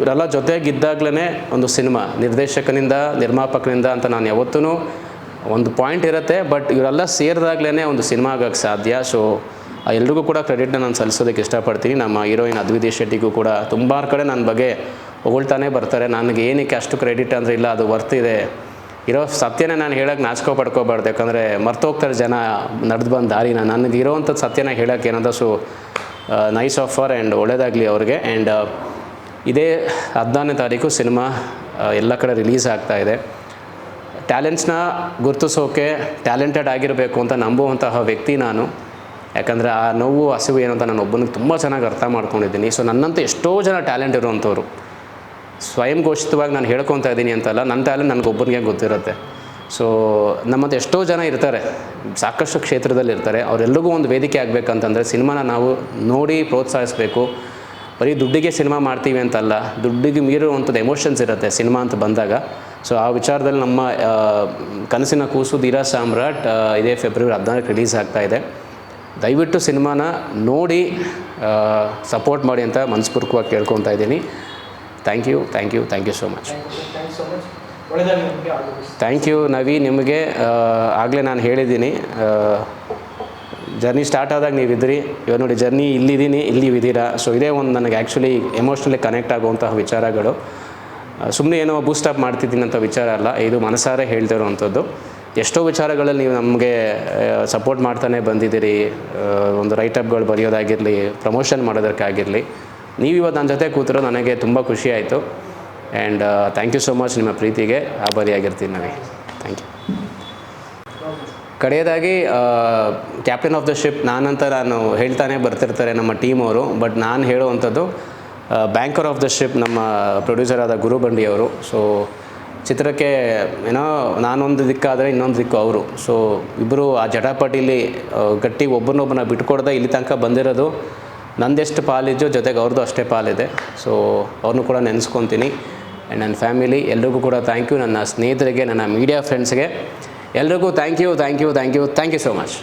ಇವರೆಲ್ಲ ಜೊತೆಗಿದ್ದಾಗಲೇ ಒಂದು ಸಿನಿಮಾ. ನಿರ್ದೇಶಕನಿಂದ, ನಿರ್ಮಾಪಕನಿಂದ ಅಂತ ನಾನು ಯಾವತ್ತೂ ಒಂದು ಪಾಯಿಂಟ್ ಇರುತ್ತೆ. ಬಟ್ ಇವರೆಲ್ಲ ಸೇರಿದಾಗಲೇ ಒಂದು ಸಿನಿಮಾ ಆಗೋಕ್ಕೆ ಸಾಧ್ಯ. ಸೊ ಎಲ್ರಿಗೂ ಕೂಡ ಕ್ರೆಡಿಟ್ನ ನಾನು ಸಲ್ಲಿಸೋದಕ್ಕೆ ಇಷ್ಟಪಡ್ತೀನಿ. ನಮ್ಮ ಹೀರೋಯಿನ್ ಅದ್ವಿತಿ ಶೆಟ್ಟಿಗೂ ಕೂಡ ತುಂಬ ಕಡೆ ನನ್ನ ಬಗ್ಗೆ ಹೊಗಳ್ತಾನೆ ಬರ್ತಾರೆ. ನನಗೆ ಏನಕ್ಕೆ ಅಷ್ಟು ಕ್ರೆಡಿಟ್ ಅಂದರೆ ಇಲ್ಲ, ಅದು ವರ್ತ್ ಇದೆ. ಇರೋ ಸತ್ಯನೇ ನಾನು ಹೇಳೋಕೆ ನಾಚ್ಕೋ ಪಡ್ಕೋಬಾರ್ದು. ಯಾಕಂದರೆ ಮರ್ತೋಗ್ತಾರೆ ಜನ ನಡೆದು ಬಂದ ದಾರಿನ. ನನಗೆ ಇರೋವಂಥದ್ದು ಸತ್ಯನ ಹೇಳೋಕ್ಕೆ ಏನಂತ ಸೊ ನೈಸ್ ಆಫರ್ ಆ್ಯಂಡ್ ಒಳ್ಳೇದಾಗಲಿ ಅವ್ರಿಗೆ. ಆ್ಯಂಡ್ ಇದೇ ಹದಿನಾರನೇ ತಾರೀಕು ಸಿನಿಮಾ ಎಲ್ಲ ಕಡೆ ರಿಲೀಸ್ ಇದೆ. ಟ್ಯಾಲೆಂಟ್ಸ್ನ ಗುರುತಿಸೋಕೆ ಟ್ಯಾಲೆಂಟೆಡ್ ಆಗಿರಬೇಕು ಅಂತ ನಂಬುವಂತಹ ವ್ಯಕ್ತಿ ನಾನು. ಯಾಕಂದರೆ ಆ ನೋವು, ಹಸಿವು ಏನು ಅಂತ ನಾನು ಒಬ್ಬನಿಗೆ ತುಂಬ ಚೆನ್ನಾಗಿ ಅರ್ಥ ಮಾಡ್ಕೊಂಡಿದ್ದೀನಿ. ಸೊ ನನ್ನಂತ ಎಷ್ಟೋ ಜನ ಟ್ಯಾಲೆಂಟ್ ಇರುವಂಥವ್ರು. ಸ್ವಯಂ ಘೋಷಿತವಾಗಿ ನಾನು ಹೇಳ್ಕೊತಾ ಇದ್ದೀನಿ ಅಂತಲ್ಲ, ನನ್ನ ಟ್ಯಾಲೆಂಟ್ ನನಗೊಬ್ಬನಿಗೆ ಗೊತ್ತಿರುತ್ತೆ. ಸೊ ನಮ್ಮಂತ ಎಷ್ಟೋ ಜನ ಇರ್ತಾರೆ, ಸಾಕಷ್ಟು ಕ್ಷೇತ್ರದಲ್ಲಿ ಇರ್ತಾರೆ. ಅವರೆಲ್ಲರಿಗೂ ಒಂದು ವೇದಿಕೆ ಆಗಬೇಕಂತಂದರೆ ಸಿನಿಮಾನ ನಾವು ನೋಡಿ ಪ್ರೋತ್ಸಾಹಿಸಬೇಕು. ಬರೀ ದುಡ್ಡಿಗೆ ಸಿನಿಮಾ ಮಾಡ್ತೀವಿ ಅಂತಲ್ಲ, ದುಡ್ಡಿಗೆ ಮೀರುವಂಥದ್ದು ಎಮೋಷನ್ಸ್ ಇರುತ್ತೆ ಸಿನಿಮಾ ಅಂತ ಬಂದಾಗ. ಸೊ ಆ ವಿಚಾರದಲ್ಲಿ ನಮ್ಮ ಕನಸಿನ ಕೂಸು ಧೀರಾ ಸಾಮ್ರಾಟ್ ಇದೇ ಫೆಬ್ರವರಿ ಹದಿನಾಲ್ಕು ರಿಲೀಸ್ ಆಗ್ತಾ ಇದೆ. ದಯವಿಟ್ಟು ಸಿನಿಮಾನ ನೋಡಿ ಸಪೋರ್ಟ್ ಮಾಡಿ ಅಂತ ಮನಸ್ಪೂರ್ವಕವಾಗಿ ಕೇಳ್ಕೊತಾ ಇದ್ದೀನಿ. Thank you thank you thank you so much thank you Navi, ನಿಮಗೆ ಆಗಲೇ ನಾನು ಹೇಳಿದ್ದೀನಿ. ಜರ್ನಿ ಸ್ಟಾರ್ಟ್ ಆದಾಗ ನೀವಿದ್ರಿ. ಇವಾಗ ನೋಡಿ ಜರ್ನಿ ಇಲ್ಲಿದ್ದೀನಿ, ಇಲ್ಲಿ ಇದ್ದೀರಾ. ಸೊ ಇದೇ ಒಂದು ನನಗೆ ಆ್ಯಕ್ಚುಲಿ ಎಮೋಷ್ನಲಿ ಕನೆಕ್ಟ್ ಆಗುವಂತಹ ವಿಚಾರಗಳು. ಸುಮ್ಮನೆ ಏನೋ ಬೂಸ್ಟಪ್ ಮಾಡ್ತಿದ್ದೀನಿ ಅಂತ ವಿಚಾರ ಅಲ್ಲ, ಇದು ಮನಸಾರೆ ಹೇಳ್ತಿರುವಂಥದ್ದು. ಎಷ್ಟೋ ವಿಚಾರಗಳಲ್ಲಿ ನೀವು ನಮಗೆ ಸಪೋರ್ಟ್ ಮಾಡ್ತಾನೆ ಬಂದಿದ್ದೀರಿ ಒಂದು ರೈಟಪ್ಗಳು ಬರೆಯೋದಾಗಿರಲಿ ಪ್ರಮೋಷನ್ ಮಾಡೋದಕ್ಕಾಗಿರಲಿ. ನೀವು ಇವತ್ತು ನನ್ನ ಜೊತೆ ಕೂತರು ನನಗೆ ತುಂಬ ಖುಷಿ ಆಯಿತು. And thank you so much ನಿಮ್ಮ ಪ್ರೀತಿಗೆ ಆಭಾರಿಯಾಗಿರ್ತೀನಿ ನನಗೆ ಥ್ಯಾಂಕ್ ಯು ಕಡೆಯದಾಗಿ ಕ್ಯಾಪ್ಟನ್ ಆಫ್ ದ ಶಿಪ್ ನಾನಂತ ನಾನು ಹೇಳ್ತಾನೆ ಬರ್ತಿರ್ತಾರೆ ನಮ್ಮ ಟೀಮ್ ಅವರು ಬಟ್ ನಾನು ಹೇಳುವಂಥದ್ದು ಬ್ಯಾಂಕರ್ ಆಫ್ ದ ಶಿಪ್ ನಮ್ಮ ಪ್ರೊಡ್ಯೂಸರ್ ಆದ ಗುರು ಬಂಡಿ ಅವರು. ಸೊ ಚಿತ್ರಕ್ಕೆ, ಏನೋ, ನಾನೊಂದು ದಿಕ್ಕಾದರೆ ಇನ್ನೊಂದು ದಿಕ್ಕು ಅವರು. ಸೊ ಇಬ್ಬರು ಆ ಜಟಾಪಟಿಲಿ ಗಟ್ಟಿ ಒಬ್ಬರನ್ನೊಬ್ಬನ ಬಿಟ್ಕೊಡ್ದೆ ಇಲ್ಲಿ ತನಕ ಬಂದಿರೋದು. ನಂದೆಷ್ಟು ಪಾಲಿದ್ದು ಜೊತೆಗೆ ಅವ್ರದ್ದು ಅಷ್ಟೇ ಪಾಲಿದೆ. ಸೊ ಅವ್ರನ್ನೂ ಕೂಡ ನೆನೆಸ್ಕೊತೀನಿ. ಆ್ಯಂಡ್ ನನ್ನ ಫ್ಯಾಮಿಲಿ, ಎಲ್ರಿಗೂ ಕೂಡ ಥ್ಯಾಂಕ್ ಯು ನನ್ನ ಸ್ನೇಹಿತರಿಗೆ, ನನ್ನ ಮೀಡಿಯಾ ಫ್ರೆಂಡ್ಸ್ಗೆ ಎಲ್ರಿಗೂ thank you thank you thank you thank you so much